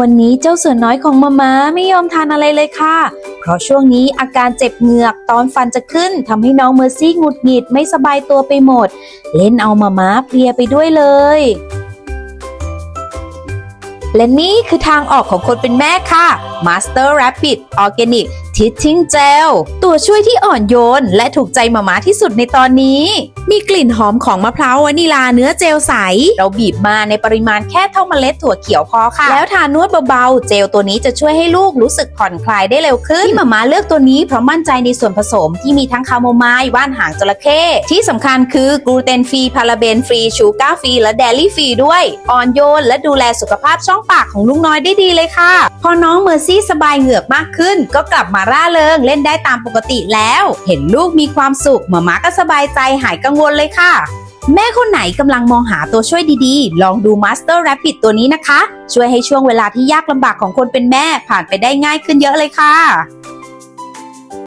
วันนี้เจ้าเสือน้อยของมาม้าไม่ยอมทานอะไรเลยค่ะ เพราะช่วงนี้อาการเจ็บเหงือกตอนฟันจะขึ้นทำให้น้องเมอร์ซี่หงุดหงิดไม่สบายตัวไปหมด เล่นเอามาม้าเพลียไปด้วยเลย และนี่คือทางออกของคนเป็นแม่ค่ะ Master Rapid Organic Teething Gel ตัวช่วยที่อ่อนโยน และถูกใจมาม่าที่สุดในตอนนี้ มีกลิ่นหอมของมะพร้าววานิลาเนื้อเจลใส เราบีบมาในปริมาณแค่เท่าเมล็ดถั่วเขียวพอค่ะ แล้วทานวดเบาๆ เจลตัวนี้จะช่วยให้ลูกรู้สึกผ่อนคลายได้เร็วขึ้นที่มาม่าเลือกตัวนี้เพราะมั่นใจในส่วนผสมที่มีทั้งคาโมไมล์ว่านหางจระเข้ที่สำคัญคือกลูเตนฟรีพาราเบนฟรีชูการ์ฟรีและเดลี่ฟรีด้วยอ่อนโยน และดูแลสุขภาพช่องปากของลุงน้อยได้ดีเลยค่ะ พอน้องเมอร์ซี่สบายเหงือกมากขึ้น ก็กลับมาร่าเริงเล่นได้ตามปกติแล้ว เห็นลูกมีความสุขหมาม่าก็สบายใจหายกังวลเลยค่ะ แม่คนไหนกำลังมองหาตัวช่วยดีๆ ลองดู Master Rapid ตัวนี้นะคะ ช่วยให้ช่วงเวลาที่ยากลำบากของคนเป็นแม่ผ่านไปได้ง่ายขึ้นเยอะเลยค่ะ